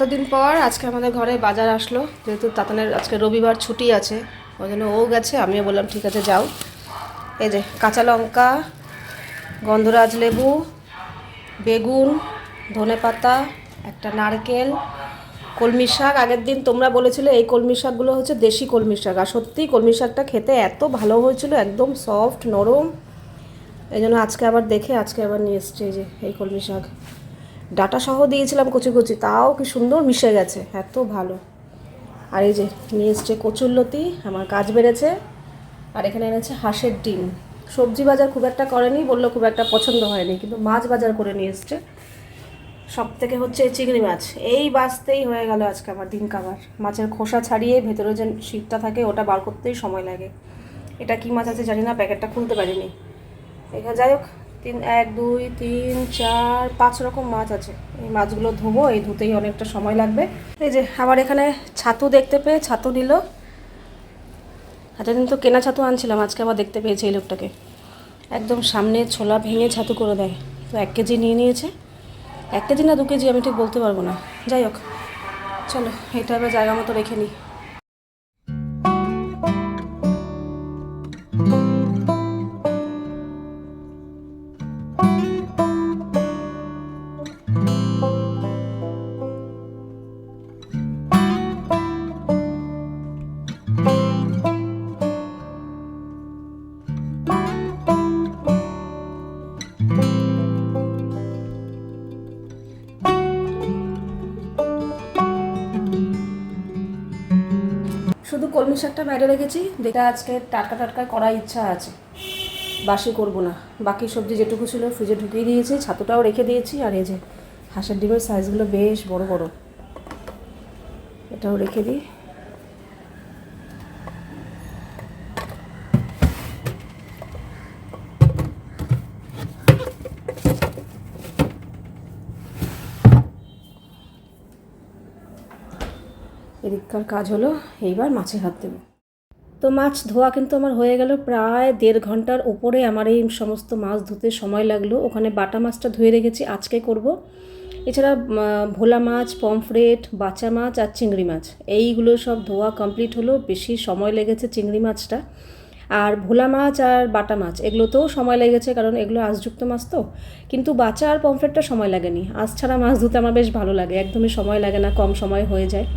এতদিন পর আজকে আমাদের ঘরে বাজার আসলো, যেহেতু তাতানের আজকে রবিবার ছুটি আছে, ওই জন্য ও গেছে, আমিও বললাম, ঠিক আছে, যাও। এই যে কাঁচা লঙ্কা, গন্ধরাজ লেবু, বেগুন, ধনে পাতা, একটা নারকেল, কলমি শাক। আগের দিন তোমরা বলেছিলে এই কলমি শাকগুলো হচ্ছে দেশি কলমি শাক, আর সত্যিই কলমি শাকটা খেতে এত ভালো হয়েছিল, একদম সফট, নরম। এই জন্য আজকে আবার দেখে, আজকে আবার নিয়ে এসছে এই যে, এই কলমি শাক। ডাটা সহ দিয়েছিলাম কচি কচি, তাও কি সুন্দর মিশে গেছে, এত ভালো। আর এই যে, নিয়ে এসছে কচুরলতি আমার কাজ বেড়েছে। আর এখানে এনেছে হাঁসের ডিম। সবজি বাজার খুব একটা করেনি, বলল খুব একটা পছন্দ হয়নি, কিন্তু মাছ বাজার করে নিয়ে এসছে। সব থেকে হচ্ছে চিংড়ি মাছ। এই বাঁচতেই হয়ে গেল আজকে আমার দিন কাবার মাছের খোসা ছাড়িয়ে ভেতরে যে শীতটা থাকে, ওটা বার করতেই সময় লাগে। এটা কি মাছ আছে জানি না, প্যাকেটটা খুলতে পারিনি। এখানে যাই হোক তিন, এক, দুই, তিন, চার, পাঁচ রকম মাছ আছে। এই মাছগুলো ধোবো, এই ধুতেই অনেকটা সময় লাগবে। এই যে, আবার এখানে ছাতু দেখতে পেয়ে ছাতু নিল। এতদিন তো কেনা ছাতু আনছিলাম, আজকে আবার দেখতে পেয়েছি এই লোকটাকে। একদম সামনে ছোলা ভেঙে ছাতু করে দেয়। তো এক কেজি নিয়ে নিয়েছে। এক কেজি না দু কেজি, আমি ঠিক বলতে পারব না। যাই হোক, চলো, এটা এবার জায়গা মতো রেখে নিই। কলমি শাকটা বাইরে রেখেছি যেটা আজকে টাটকা টাটকা করার ইচ্ছা আছে। বাসি করব না। বাকি সবজি যেটুকু ছিল ফ্রিজে ঢুকিয়ে দিয়েছি, ছাতুটাও রেখে দিয়েছি, আর এই যে হাঁসের ডিমের সাইজগুলো বেশ বড় বড়। এটাও রেখে দিই। এদিককার কাজ হলো, এইবার মাছে হাত দেবো। তো মাছ ধোয়া কিন্তু আমার হয়ে গেল প্রায় দেড় ঘণ্টার ওপরে আমার এই সমস্ত মাছ ধুতে সময় লাগল। ওখানে বাটা মাছটা ধুয়ে রেখেছি, আজকে করব। এছাড়া ভোলা মাছ, পমফ্রেট, বাচা মাছ আর চিংড়ি মাছ, এইগুলো সব ধোয়া কমপ্লিট হলো, বেশি সময় লেগেছে চিংড়ি মাছটা। আর ভোলা মাছ আর বাটা মাছ, এগুলোতেও সময় লেগেছে, কারণ এগুলো আঁশযুক্ত মাছ তো, কিন্তু বাচা আর পমফ্রেটটা সময় লাগেনি। আঁশ ছাড়া মাছ ধুতে আমার বেশ ভালো লাগে, একদমই সময় লাগে না, কম সময় হয়ে যায়।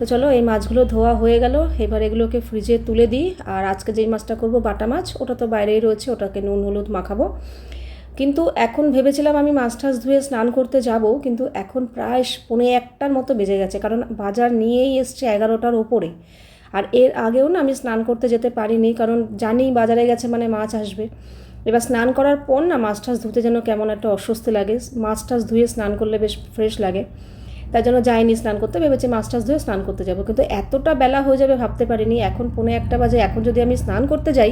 তো চলো এই মাছগুলো ধোয়া হয়ে গেল। এবার এগুলোকে ফ্রিজে তুলে দিই। আর আজকে যেই মাছটা করব, বাটা মাছ, ওটা তো বাইরেই রয়েছে, ওটাকে নুন, হলুদ মাখাবো। কিন্তু এখন ভেবেছিলাম আমি মাছ টাছ ধুয়ে স্নান করতে যাব, কিন্তু এখন প্রায় পৌনে একটার মতো বেজে গেছে, কারণ বাজার নিয়েই এসছে এগারোটার ওপরে। আর এর আগেও না আমি স্নান করতে যেতে পারিনি, কারণ জানি বাজারে গেছে মানে মাছ আসবে। এবার স্নান করার পর না মাছ টাছ ধুতে যেন কেমন একটা অস্বস্তি লাগে। মাছ টাছ ধুয়ে স্নান করলে বেশ ফ্রেশ লাগে। তাই জন্য যাইনি, স্নান করতে ভেবেছি মাছ টাছ ধুয়ে স্নান করতে যাব। কিন্তু এতটা বেলা হয়ে যাবে ভাবতে পারিনি। এখন পৌনে একটা বাজে, এখন যদি আমি স্নান করতে যাই,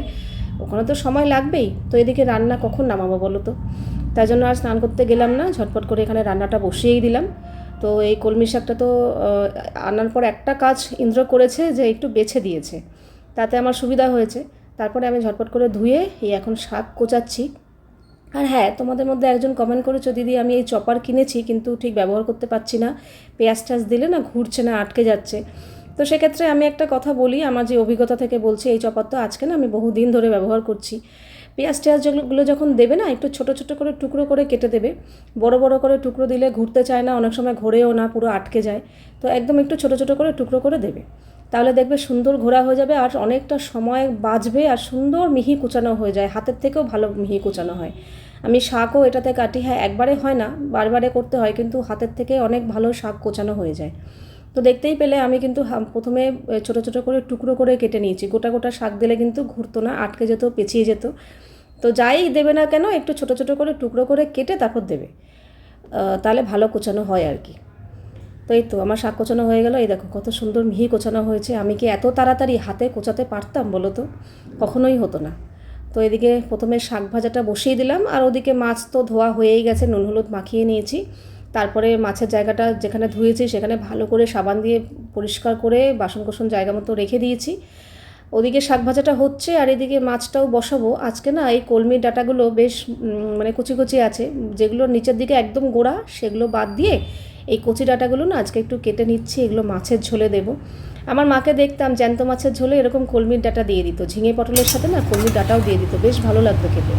ওখানে তো সময় লাগবেই। তো এদিকে রান্না কখন নামাবো বলো তো? তাই জন্য আর স্নান করতে গেলাম না, ঝটপট করে এখানে রান্নাটা বসিয়েই দিলাম। তো এই কলমি শাকটা তো আনার পর একটা কাজ ইন্দ্র করেছে যে একটু বেছে দিয়েছে। তাতে আমার সুবিধা হয়েছে। তারপরে আমি ঝটপট করে ধুয়ে এই এখন শাক কোচাচ্ছি। আর হ্যাঁ তোমাদের মধ্যে একজন কমেন্ট করেছ, দিদি, আমি এই চপার কিনেছি, কিন্তু ঠিক ব্যবহার করতে পারছি না। পেঁয়াজ টাজ দিলে না ঘুরছে না, আটকে যাচ্ছে। তো সেক্ষেত্রে আমি একটা কথা বলি, আমার যে অভিজ্ঞতা থেকে বলছি, এই চপার তো আজকে না আমি বহুদিন ধরে ব্যবহার করছি। পেঁয়াজ টেয়াজ যেগুলো যখন দেবে না, একটু ছোট ছোট করে টুকরো করে কেটে দেবে। বড় বড় করে টুকরো দিলে ঘুরতে চায় না, অনেক সময় ঘোরেও না, পুরো আটকে যায়। তো একদম একটু ছোট ছোট করে টুকরো করে দেবে। তাহলে দেখবে সুন্দর ঘোরা হয়ে যাবে আর অনেকটা সময় বাঁচবে আর সুন্দর মিহি কুচানো হয়ে যায়। হাতের থেকেও ভালো মিহি কুচানো হয়। আমি শাকও এটাতে কাটি হ্যাঁ একবারে হয় না, বারবারে করতে হয়, কিন্তু হাতের থেকে অনেক ভালো শাক কোচানো হয়ে যায়। তো দেখতেই পেলে আমি কিন্তু প্রথমে ছোট ছোট করে টুকরো করে কেটে নিয়েছি, গোটা গোটা শাক দিলে কিন্তু ঘুরতো না, আটকে যেত পেঁচিয়ে যেত। তো যাই দেবে না কেন, একটু ছোট ছোট করে টুকরো করে কেটে তারপর দেবে। তাহলে ভালো কোচানো হয় আর কি। তো এই তো, আমার শাক কোচানো হয়ে গেল, এই দেখো কত সুন্দর মিহি কোচানো হয়েছে, আমি কি এত তাড়াতাড়ি হাতে কোচাতে পারতাম বলো তো? কখনোই হতো না। তো এদিকে প্রথমে শাক ভাজাটা বসিয়ে দিলাম, আর ওদিকে মাছ তো ধোয়া হয়েই গেছে, নুন হলুদ মাখিয়ে নিয়েছি। তারপরে মাছের জায়গাটা যেখানে ধুয়েছি সেখানে ভালো করে সাবান দিয়ে পরিষ্কার করে বাসন কোসন জায়গা মতো রেখে দিয়েছি। ওদিকে শাক ভাজাটা হচ্ছে, আর এদিকে মাছটাও বসাবো। আজকে না এই কলমির ডাটাগুলো বেশ মানে কুচি কুচি আছে। যেগুলো নিচের দিকে একদম গোড়া, সেগুলো বাদ দিয়ে এই কচি ডাঁটাগুলো না আজকে একটু কেটে নিচ্ছি, এগুলো মাছের ঝোলে দেবো। আমার মাকে দেখতাম জ্যান্ত মাছের ঝোলে এরকম কলমির ডাঁটা দিয়ে দিত, ঝিঙে পটলের সাথে না কলমির ডাটাও দিয়ে দিত, বেশ ভালো লাগতো খেতে।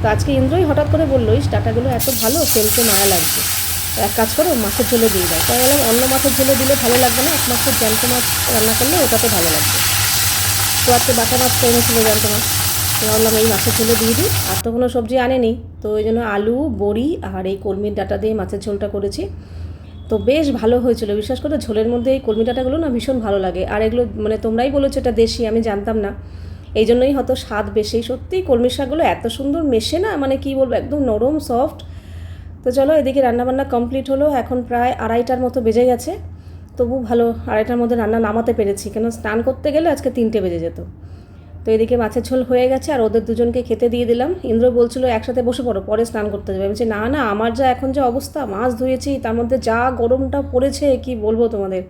তো আজকে ইন্দ্রই হঠাৎ করে বলল, ইস, ডাটাগুলো এত ভালো ফেলতে মায়া লাগছে। তো এক কাজ করো, মাছের ঝোলে দিয়ে দাও। তাই বললাম, অন্য মাছের ঝোলে দিলে ভালো লাগবে না? এক মাছের জ্যান্ত মাছ রান্না করলে ওটাতে ভালো লাগবে। তো আজকে বাটা মাছ এনেছিল জ্যান্ত মাছ। তো ভাবলাম, এই মাছের ঝোলে দিয়ে দিই। আর তো কোনো সবজি আনেনি। তো ওই জন্য আলু, বড়ি আর এই কলমির ডাটা দিয়ে মাছের ঝোলটা করেছি। তো বেশ ভালো হয়েছিল। বিশ্বাস করে, ঝোলের মধ্যে এই কলমি ডাঁটাগুলো না ভীষণ ভালো লাগে। আর এগুলো মানে তোমরাই বলেছ এটা দেশি, আমি জানতাম না। এই জন্যই হয়তো স্বাদ বেশি। সত্যিই কলমি শাকগুলো এত সুন্দর মেশে না মানে কি বলব, একদম নরম সফট তো চলো, এদিকে রান্নাবান্না কমপ্লিট হলো। এখন প্রায় আড়াইটার মতো বেজে গেছে। তবু ভালো, আড়াইটার মধ্যে রান্না নামাতে পেরেছি। কেন, স্নান করতে গেলে আজকে তিনটে বেজে যেত। তো এদিকে মাছের ঝোল হয়ে গেছে আর ওদের দুজনকে খেতে দিয়ে দিলাম। ইন্দ্র বলছিল, একসাথে বসে পড়ো, পরে স্নান করতে যাবে। বলছি, না না, আমার যা এখন যা অবস্থা, মাছ ধুয়েছি, তার মধ্যে যা গরমটা পড়েছে, কি বলব তোমাদের?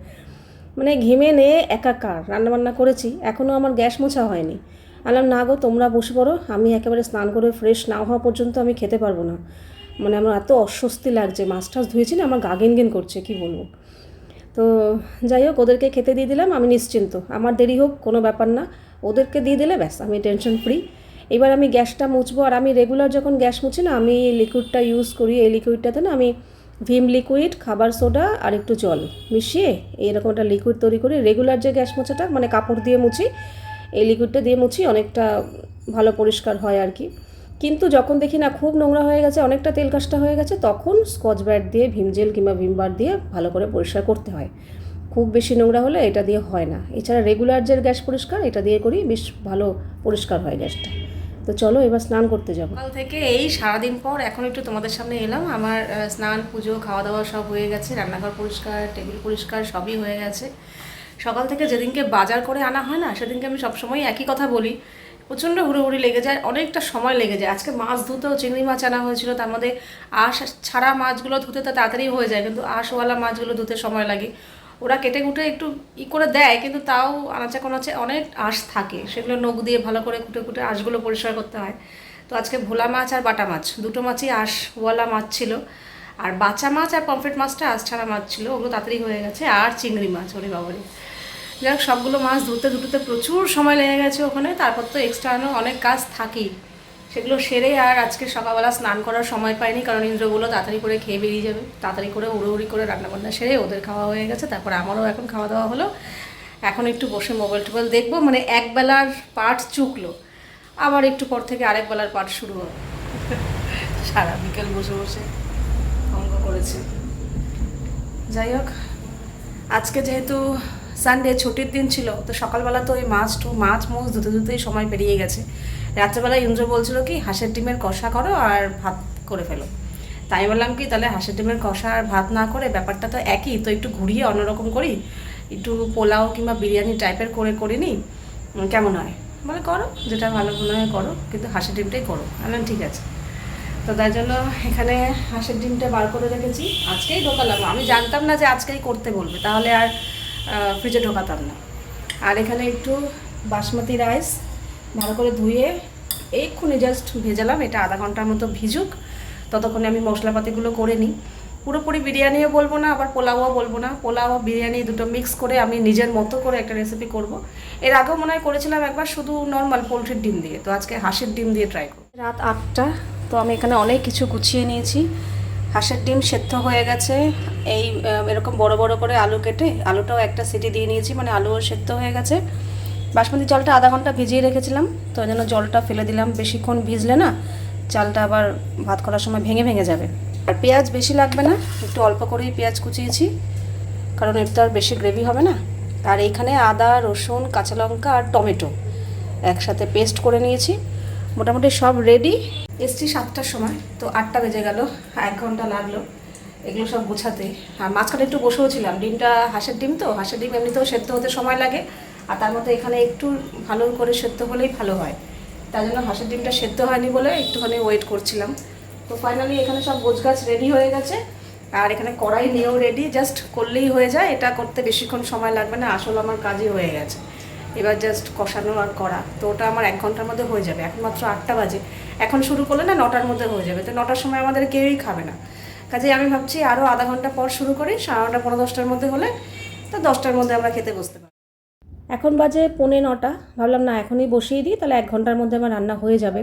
মানে ঘেমে নে, একাকার, রান্নাবান্না করেছি এখনও আমার গ্যাস মোছা হয়নি। আলাম, না গো, তোমরা বসে পড়ো, আমি একেবারে স্নান করে ফ্রেশ না হওয়া পর্যন্ত আমি খেতে পারব না। মানে আমার এত অস্বস্তি লাগছে, মাছ টাছ ধুয়েছি না, আমার গা গেন গেন করছে, কি বলব? তো যাই হোক, ওদেরকে খেতে দিয়ে দিলাম, আমি নিশ্চিন্ত। আমার দেরি হোক, কোনো ব্যাপার না। ওদেরকে দিয়ে দিলে ব্যাস, আমি টেনশন ফ্রি এবার আমি গ্যাসটা মুছবো, আর আমি রেগুলার যখন গ্যাস মুছি না, আমি এই লিকুইডটা ইউজ করি, এই লিকুইডটাতে না আমি ভিম লিকুইড খাবার সোডা আর একটু জল মিশিয়ে এইরকম একটা লিকুইড তৈরি করি। রেগুলার যে গ্যাস মোছাটা মানে কাপড় দিয়ে মুছি, এই লিকুইডটা দিয়ে মুছি অনেকটা ভালো পরিষ্কার হয় আর কি। কিন্তু যখন দেখি না খুব নোংরা হয়ে গেছে, অনেকটা তেল কাজটা হয়ে গেছে, তখন স্কচ ব্রাইট দিয়ে, ভিম জেল কিংবা ভিম বার দিয়ে ভালো করে পরিষ্কার করতে হয়। খুব বেশি নোংরা হলে এটা দিয়ে হয় না। এছাড়া রেগুলার যে গ্যাস পরিষ্কার, এটা দিয়ে করি, বেশ ভালো পরিষ্কার হয় গ্যাসটা। তো চলো এবার স্নান করতে যাব। সকাল থেকে এই সারাদিন পর এখন একটু তোমাদের সামনে এলাম। আমার স্নান, পুজো খাওয়া দাওয়া সব হয়ে গেছে, রান্নাঘর পরিষ্কার, টেবিল পরিষ্কার, সবই হয়ে গেছে। সকাল থেকে যেদিনকে বাজার করে আনা হয় না, সেদিনকে আমি সবসময় একই কথা বলি। প্রচণ্ড হুড়োহুড়ি লেগে যায়, অনেকটা সময় লেগে যায়। আজকে মাছ ধুতেও চিংড়ি মাছ আনা হয়েছিল, তার মধ্যে আঁশ, ছাড়া মাছগুলো ধুতে তো তাড়াতাড়ি হয়ে যায়, কিন্তু আঁশওয়ালা মাছগুলো ধুতে সময় লাগে। ওরা কেটে কুটে একটু ই করে দেয়, কিন্তু তাও আনাচে কোনাচে অনেক আঁশ থাকে। সেগুলো নখ দিয়ে ভালো করে কুটে কুটে আঁশগুলো পরিষ্কার করতে হয়। তো আজকে ভোলা মাছ আর বাটা মাছ, দুটো মাছই আঁশওয়ালা মাছ ছিল। আর বাচা মাছ আর পমফ্রেট মাছটা আঁশ ছাড়া মাছ ছিল, ওগুলো তাড়াতাড়ি হয়ে গেছে। আর চিংড়ি মাছ, ওরে বাবারে। যাই সবগুলো মাছ ধুতে ধুতে প্রচুর সময় লেগে গেছে ওখানে, তারপর তো এক্সট্রা অনেক কাজ থাকেই। সেগুলো সেরে আর আজকে সকালবেলা স্নান করার সময় পাইনি, কারণ ইন্দ্রগুলো তাড়াতাড়ি করে খেয়ে বেরিয়ে যাবে। তাড়াতাড়ি করে উড়োউড়ি করে রান্নাবান্না সেরে ওদের খাওয়া হয়ে গেছে, তারপর আমারও এখন খাওয়া দাওয়া হলো। এখন একটু বসে মোবাইল টোবাইল দেখব মানে এক বেলার পার্ট চুকলো। আবার একটু পর থেকে আরেক বেলার পার্ট শুরু হবে। সারা বিকেল বসে বসে অঙ্গ করেছে। যাই হোক, আজকে যেহেতু সানডে ছুটির দিন ছিল, তো সকালবেলা তো ওই মাছ টু মাছ মুছ ধুতে ধুতেই সময় পেরিয়ে গেছে। রাত্রেবেলা ইন্দ্র বলছিল কি, হাঁসের ডিমের কষা করো আর ভাত করে ফেলো। তাই বললাম কি, তাহলে হাঁসের ডিমের কষা আর ভাত না করে ব্যাপারটা তো একই, তো একটু ঘুরিয়ে অন্যরকম করি। একটু পোলাও কিংবা বিরিয়ানি টাইপের করে করে নিই। কেমন হয়? মানে করো, যেটা ভালো মনে হয় করো, কিন্তু হাঁসের ডিমটাই করো। আমি ঠিক আছে। তো তাই জন্য এখানে হাঁসের ডিমটা বার করে রেখেছি। আজকেই ঢোকালাম। আমি জানতাম না যে আজকেই করতে বলবে, তাহলে আর ফ্রিজে ঢোকাতাম না। আর এখানে একটু বাসমতি রাইস ভালো করে ধুয়ে এইক্ষুনি জাস্ট ভেজালাম। এটা আধা ঘণ্টার মতো ভিজুক। ততক্ষণে আমি মশলাপাতিগুলো করে নিই। পুরোপুরি বিরিয়ানিও বলব না, আবার পোলাওও বলব না। পোলাও, বিরিয়ানি দুটো মিক্স করে আমি নিজের মতো করে একটা রেসিপি করব। এর আগেও মনে হয় করেছিলাম একবার, শুধু নর্মাল পোলট্রির ডিম দিয়ে। তো আজকে হাঁসের ডিম দিয়ে ট্রাই করব। রাত আটটা, তো আমি এখানে অনেক কিছু গুছিয়ে নিয়েছি। হাঁসের ডিম সেদ্ধ হয়ে গেছে। এই এরকম বড় বড় করে আলু কেটে আলুটাও একটা সিটি দিয়ে নিয়েছি মানে আলুও সেদ্ধ হয়ে গেছে। বাসমতি চালটা আধা ঘণ্টা ভিজিয়ে রেখেছিলাম, তো জন্য জলটা ফেলে দিলাম। বেশিক্ষণ ভিজলে না চালটা আবার ভাত করার সময় ভেঙে ভেঙে যাবে। আর পেঁয়াজ বেশি লাগবে না, একটু অল্প করেই পেঁয়াজ কুচিয়েছি, কারণ এর তো আর বেশি গ্রেভি হবে না। আর এইখানে আদা, রসুন, কাঁচা লঙ্কা আর টমেটো একসাথে পেস্ট করে নিয়েছি। মোটামুটি সব রেডি। এসছি সাতটার সময়, তো আটটা বেজে গেল, এক ঘণ্টা লাগল এগুলো সব গোছাতে। আর মাঝখানে একটু বসেও ছিলাম, ডিমটা হাঁসের ডিম তো, হাঁসের ডিম এমনিতেও সেদ্ধ হতে সময় লাগে। আর তার মধ্যে এখানে একটু ভালো করে সেদ্ধ হলেই ভালো হয়। তাই জন্য হাঁসের ডিমটা সেদ্ধ হয়নি বলে একটুখানি ওয়েট করছিলাম। তো ফাইনালি এখানে সব গোছগাছ রেডি হয়ে গেছে। আর এখানে কড়াই নিয়েও রেডি জাস্ট করলেই হয়ে যায়। এটা করতে বেশিক্ষণ সময় লাগবে না, আসলে আমার কাজই হয়ে গেছে। এবার জাস্ট কষানো আর করা। তো ওটা আমার এক ঘণ্টার মধ্যে হয়ে যাবে এখন মাত্র আটটা বাজে। এখন শুরু করলে না নটার মধ্যে হয়ে যাবে। তো নটার সময় আমাদের কেউই খাবে না। কাজে আমি ভাবছি আরও আধা ঘণ্টা পর শুরু করি, সাড়ে নটা পনেরো দশটার মধ্যে হলে তো দশটার মধ্যে আমরা খেতে বসতে পারি এখন বাজে পৌনে নটা। ভাবলাম, না, এখনই বসিয়ে দিই, তাহলে এক ঘণ্টার মধ্যে আমার রান্না হয়ে যাবে।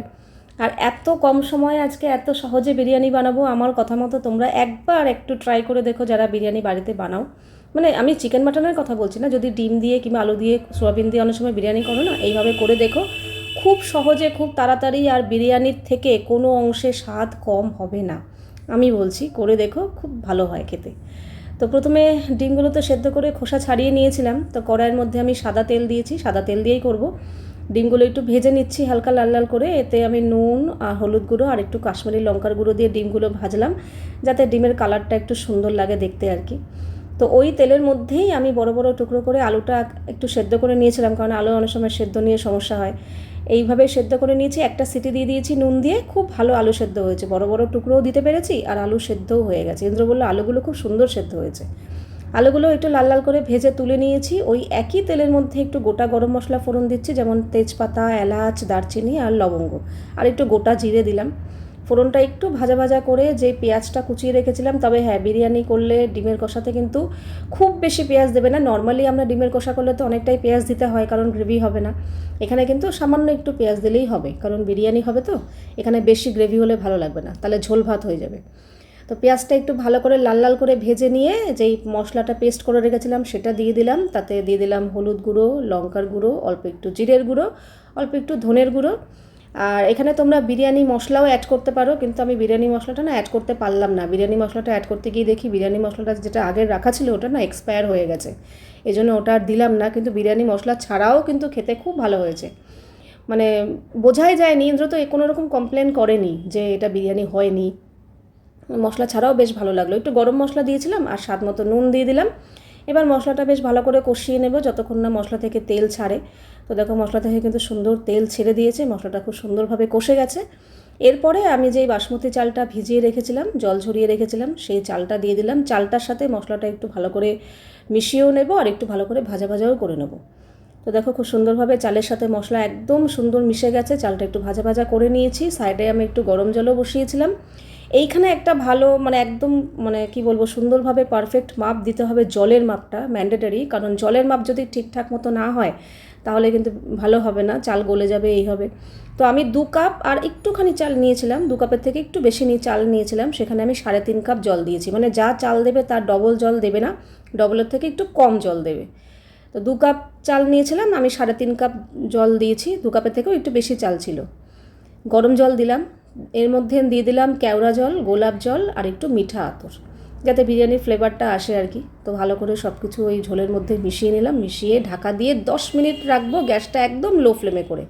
আর এত কম সময়ে আজকে এত সহজে বিরিয়ানি বানাবো, আমার কথা মতো তোমরা একবার একটু ট্রাই করে দেখো যারা বিরিয়ানি বাড়িতে বানাও। মানে আমি চিকেন মাটনের কথা বলছি না, যদি ডিম দিয়ে কিংবা আলু দিয়ে সোয়াবিন দিয়ে অনেক সময় বিরিয়ানি করো না, এইভাবে করে দেখো, খুব সহজে, খুব তাড়াতাড়ি আর বিরিয়ানির থেকে কোনো অংশে স্বাদ কম হবে না। আমি বলছি, করে দেখো, খুব ভালো হয় খেতে। তো প্রথমে ডিমগুলো তো সেদ্ধ করে খোসা ছাড়িয়ে নিয়েছিলাম, তো কড়াইয়ের মধ্যে আমি সাদা তেল দিয়েছি, সাদা তেল দিয়েই করব। ডিমগুলো একটু ভেজে নিচ্ছি হালকা লাল লাল করে, এতে আমি নুন আর হলুদ গুঁড়ো আর একটু কাশ্মীরি লঙ্কার গুঁড়ো দিয়ে ডিমগুলো ভাজলাম, যাতে ডিমের কালারটা একটু সুন্দর লাগে দেখতে আর কি। তো ওই তেলের মধ্যেই আমি বড় বড় টুকরো করে আলুটা একটু সেদ্ধ করে নিয়েছিলাম, কারণ আলু অনেক সময় সেদ্ধ নিয়ে সমস্যা হয়। এইভাবে সেদ্ধ করে নিয়েছি, একটা সিটি দিয়ে দিয়েছি নুন দিয়ে, খুব ভালো আলু সেদ্ধ হয়েছে। বড় বড় টুকরোও দিতে পেরেছি আর আলু সেদ্ধও হয়ে গেছে। ইন্দ্র বলল, আলুগুলো খুব সুন্দর সেদ্ধ হয়েছে। আলুগুলো একটু লাল লাল করে ভেজে তুলে নিয়েছি। ওই একই তেলের মধ্যে একটু গোটা গরম মশলা ফোড়ন দিচ্ছি, যেমন তেজপাতা, এলাচ, দারচিনি আর লবঙ্গ। আর একটু গোটা জিরে দিলাম। ফোড়নটা একটু ভাজা ভাজা করে যে পেঁয়াজটা কুচিয়ে রেখেছিলাম, তবে হ্যাঁ বিরিয়ানি করলে ডিমের কষাতে কিন্তু খুব বেশি পেঁয়াজ দেবে না। নর্মালি আমরা ডিমের কষা করলে তো অনেকটাই পেঁয়াজ দিতে হয়, কারণ গ্রেভি হবে না। এখানে কিন্তু সামান্য একটু পেঁয়াজ দিলেই হবে, কারণ বিরিয়ানি হবে তো, এখানে বেশি গ্রেভি হলে ভালো লাগবে না, তাহলে ঝোল ভাত হয়ে যাবে। তো পেঁয়াজটা একটু ভালো করে লাল লাল করে ভেজে নিয়ে যেই মশলাটা পেস্ট করে রেখেছিলাম, সেটা দিয়ে দিলাম। তাতে দিয়ে দিলাম হলুদ গুঁড়ো, লঙ্কার গুঁড়ো, অল্প একটু জিরের গুঁড়ো, অল্প একটু ধনের গুঁড়ো। আর এখানে তোমরা বিরিয়ানি মশলাও অ্যাড করতে পারো, কিন্তু আমি বিরিয়ানি মশলাটা না অ্যাড করতে পারলাম না। বিরিয়ানি মশলাটা অ্যাড করতে গিয়ে দেখি বিরিয়ানি মশলাটা যেটা আগের রাখা ছিল ওটা না এক্সপায়ার হয়ে গেছে। এই জন্য ওটা আর দিলাম না, কিন্তু বিরিয়ানি মশলা ছাড়াও কিন্তু খেতে খুব ভালো হয়েছে। মানে বোঝাই যায়নি, ইন্দ্র তো কোনো রকম কমপ্লেন করেনি যে এটা বিরিয়ানি হয়নি। মশলা ছাড়াও বেশ ভালো লাগল। একটু গরম মশলা দিয়েছিলাম আর স্বাদ মতো নুন দিয়ে দিলাম। এবার মশলাটা বেশ ভালো করে কষিয়ে নেব, যতক্ষণ না মশলা থেকে তেল ছাড়ে। তো দেখো মশলা থেকে কিন্তু সুন্দর তেল ছেড়ে দিয়েছে, মশলাটা খুব সুন্দরভাবে কষে গেছে। এরপরে আমি যেই বাসমতি চালটা ভিজিয়ে রেখেছিলাম, জল ঝরিয়ে রেখেছিলাম, সেই চালটা দিয়ে দিলাম। চালটার সাথে মশলাটা একটু ভালো করে মিশিয়েও নেব আর একটু ভালো করে ভাজা ভাজাও করে নেব। তো দেখো খুব সুন্দরভাবে চালের সাথে মশলা একদম সুন্দর মিশে গেছে, চালটা একটু ভাজা ভাজা করে নিয়েছি। সাইডে আমি একটু গরম জলও বসিয়েছিলাম। এইখানে একটা ভালো মানে একদম মানে কি বলব, সুন্দরভাবে পারফেক্ট মাপ দিতে হবে জলের মাপটা ম্যান্ডেটারি কারণ জলের মাপ যদি ঠিকঠাক মতো না হয় তাহলে কিন্তু ভালো হবে না, চাল গলে যাবে, এই হবে। তো আমি দু কাপ আর একটুখানি চাল নিয়েছিলাম, দু কাপের থেকে একটু বেশি নিয়ে চাল নিয়েছিলাম, সেখানে আমি সাড়ে তিন কাপ জল দিয়েছি। মানে যা চাল দেবে তার ডবল জল দেবে না, ডবলের থেকে একটু কম জল দেবে। তো দু কাপ চাল নিয়েছিলাম, আমি সাড়ে তিন কাপ জল দিয়েছি, দু কাপের থেকেও একটু বেশি চাল ছিল। গরম জল দিলাম, এর মধ্যে দিয়ে দিলাম কেওড়া জল, গোলাপ জল আর একটু মিঠা আতর। যাতে বিরিয়ানির ফ্লেভারটা আসে আর কি। তো ভালো করে সব কিছু ওই ঝোলের মধ্যে মিশিয়ে নিলাম, মিশিয়ে ঢাকা দিয়ে দশ মিনিট রাখব গ্যাসটা একদম লো ফ্লেমে করে।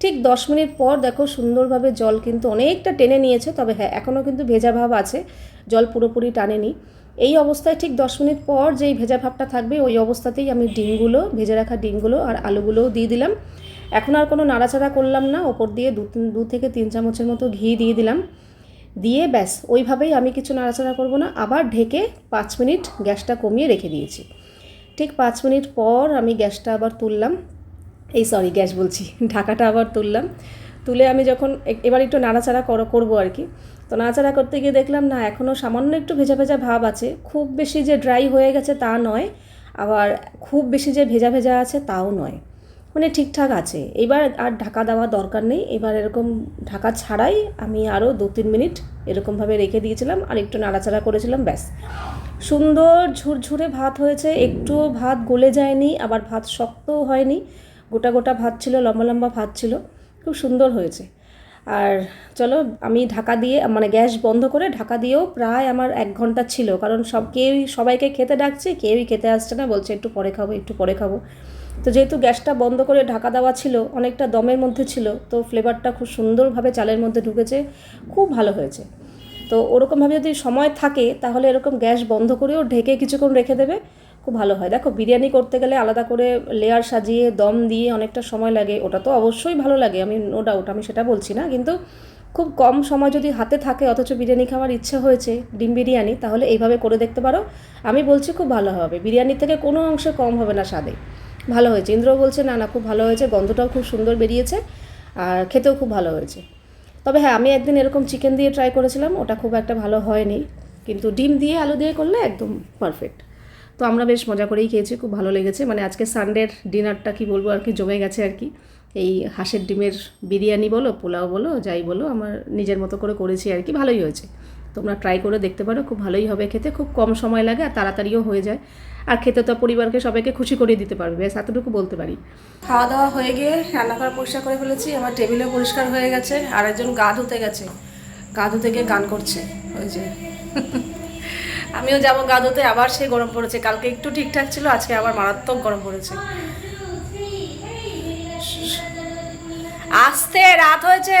ঠিক দশ মিনিট পর দেখো সুন্দরভাবে জল কিন্তু অনেকটা টেনে নিয়েছে, তবে হ্যাঁ এখনও কিন্তু ভেজা ভাব আছে, জল পুরোপুরি টানেনি। এই অবস্থায় ঠিক দশ মিনিট পর যেই ভেজা ভাবটা থাকবে, ওই অবস্থাতেই আমি ডিমগুলো, ভেজে রাখা ডিমগুলো আর আলুগুলোও দিয়ে দিলাম। এখন আর কোনো নাড়াচাড়া করলাম না, ওপর দিয়ে দু দু থেকে তিন চামচের মতো ঘি দিয়ে দিলাম। দিয়ে ব্যাস, ওইভাবেই আমি কিছু নাড়াচাড়া করব না, আবার ঢেকে পাঁচ মিনিট গ্যাসটা কমিয়ে রেখে দিয়েছি। ঠিক পাঁচ মিনিট পর আমি গ্যাসটা আবার তুললাম। এই সরি, গ্যাস বলছি, ঢাকাটা আবার তুললাম। তুলে আমি যখন এবার একটু নাড়াচাড়া কর, করব আর কি। তো নাড়াচাড়া করতে গিয়ে দেখলাম, না এখনও সামান্য একটু ভেজা ভেজা ভাব আছে। খুব বেশি যে ড্রাই হয়ে গেছে তা নয়, আবার খুব বেশি যে ভেজা ভেজা আছে তাও নয়। মানে ঠিকঠাক আছে। এবার আর ঢাকা দেওয়া দরকার নেই। এবার এরকম ঢাকা ছাড়াই আমি আরও দু তিন মিনিট এরকমভাবে রেখে দিয়েছিলাম, আর একটু নাড়াচাড়া করেছিলাম, ব্যাস। সুন্দর ঝুরঝুরে ভাত হয়েছে। একটুও ভাত গলে যায়নি, আবার ভাত শক্তও হয়নি। গোটা গোটা ভাত ছিল, লম্বা লম্বা ভাত ছিল। খুব সুন্দর হয়েছে। আর চলো, আমি ঢাকা দিয়ে মানে গ্যাস বন্ধ করে ঢাকা দিয়েও প্রায় আমার এক ঘণ্টা ছিল। কারণ সব কেউই, সবাইকে খেতে ডাকছে, কেউই খেতে আসছে না। বলছে একটু পরে খাব, একটু পরে খাব। তো যেহেতু গ্যাসটা বন্ধ করে ঢাকা দেওয়া ছিল, অনেকটা দমের মধ্যে ছিল, তো ফ্লেভারটা খুব সুন্দরভাবে চালের মধ্যে ঢুকেছে, খুব ভালো হয়েছে। তো ওরকমভাবে যদি সময় থাকে, তাহলে এরকম গ্যাস বন্ধ করেও ঢেকে কিছুক্ষণ রেখে দেবে, খুব ভালো হয়। দেখো, বিরিয়ানি করতে গেলে আলাদা করে লেয়ার সাজিয়ে, দম দিয়ে অনেকটা সময় লাগে, ওটা তো অবশ্যই ভালো লাগে, আমি নো ডাউট আমি সেটা বলছি না, কিন্তু খুব কম সময় যদি হাতে থাকে, অথচ বিরিয়ানি খাওয়ার ইচ্ছে হয়েছে, ডিম বিরিয়ানি, তাহলে এইভাবে করে দেখতে পারো, আমি বলছি খুব ভালো হবে। বিরিয়ানির থেকে কোনো অংশে কম হবে না স্বাদে। ভালো হয়েছে। ইন্দ্র বলছে, না না, খুব ভালো হয়েছে। গন্ধটাও খুব সুন্দর বেরিয়েছে আর খেতেও খুব ভালো হয়েছে। তবে হ্যাঁ আমি একদিন এরকম চিকেন দিয়ে ট্রাই করেছিলাম, ওটা খুব একটা ভালো হয়নি। কিন্তু ডিম দিয়ে আলু দিয়ে করলে একদম পারফেক্ট তো আমরা বেশ মজা করেই খেয়েছি, খুব ভালো লেগেছে। মানে আজকে সানডের ডিনারটা কি বলব, আর কি জমে গেছে আর কি। এই হাঁসের ডিমের বিরিয়ানি বলো, পোলাও বলো, যাই বলো, আমার নিজের মতো করে করেছি আর কি, ভালোই হয়েছে। তোমরা ট্রাই করে দেখতে পারো, খুব ভালোই হবে খেতে, খুব কম সময় লাগে আর তাড়াতাড়িও হয়ে যায়। আর খেতে তো পরিবারকে সবাইকে খুশি করে দিতে পারবে, ব্যাস এতটুকু বলতে পারি। খাওয়া দাওয়া হয়ে গিয়ে রান্নাঘর পরিষ্কার করে ফেলেছি, আমার টেবিলও পরিষ্কার হয়ে গেছে, আর একজন গা ধুতে গেছে, গা ধুতে গিয়ে গান করছে, ওই যে। আমিও যাব গা ধুতে, আবার সে গরম পড়েছে, কালকে একটু ঠিকঠাক ছিল, আজকে আবার মারাত্মক গরম পড়েছে। আসতে, রাত হয়েছে।